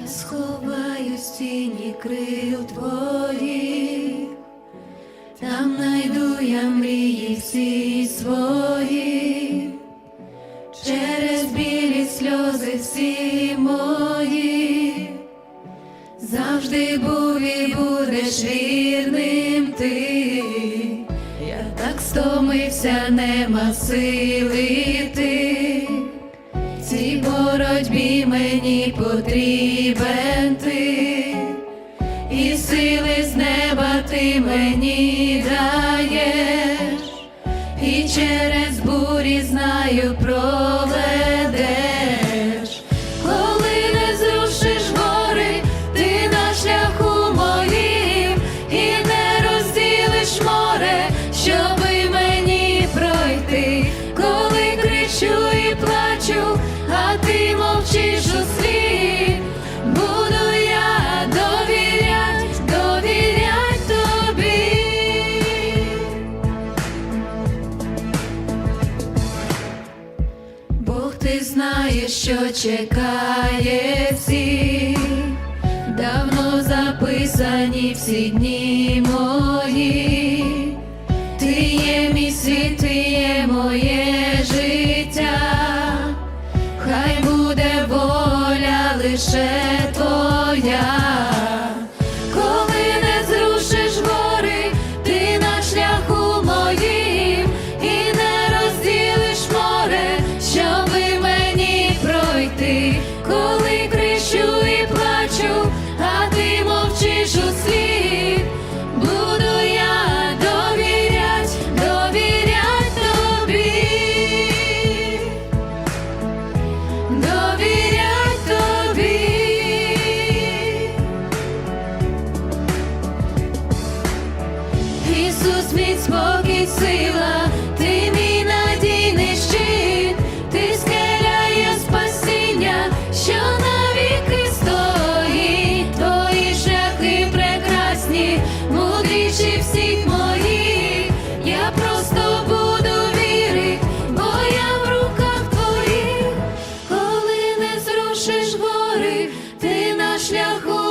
Я сховаюсь в тіні крил твоїх, там найду я мрії всі свої, через білі сльози всі мої, завжди був і будеш вірним ти. Я так стомився, нема сили йти. Цій боротьбі мені потрібен ти, і сили з неба ти мені даєш, і через бурі знаю Знаєш, що чекає всіх, давно записані всі дні мої, ти є мій світ, ти є моє життя, хай буде воля лише Ісус, спокій, сила, ти мій надійний щит, ти скеляє спасіння, що навіки стоїть, твої шляхи прекрасні, мудріші всіх моїх, я просто буду вірити, бо я в руках твоїх, коли не зрушиш гори, ти на шляху.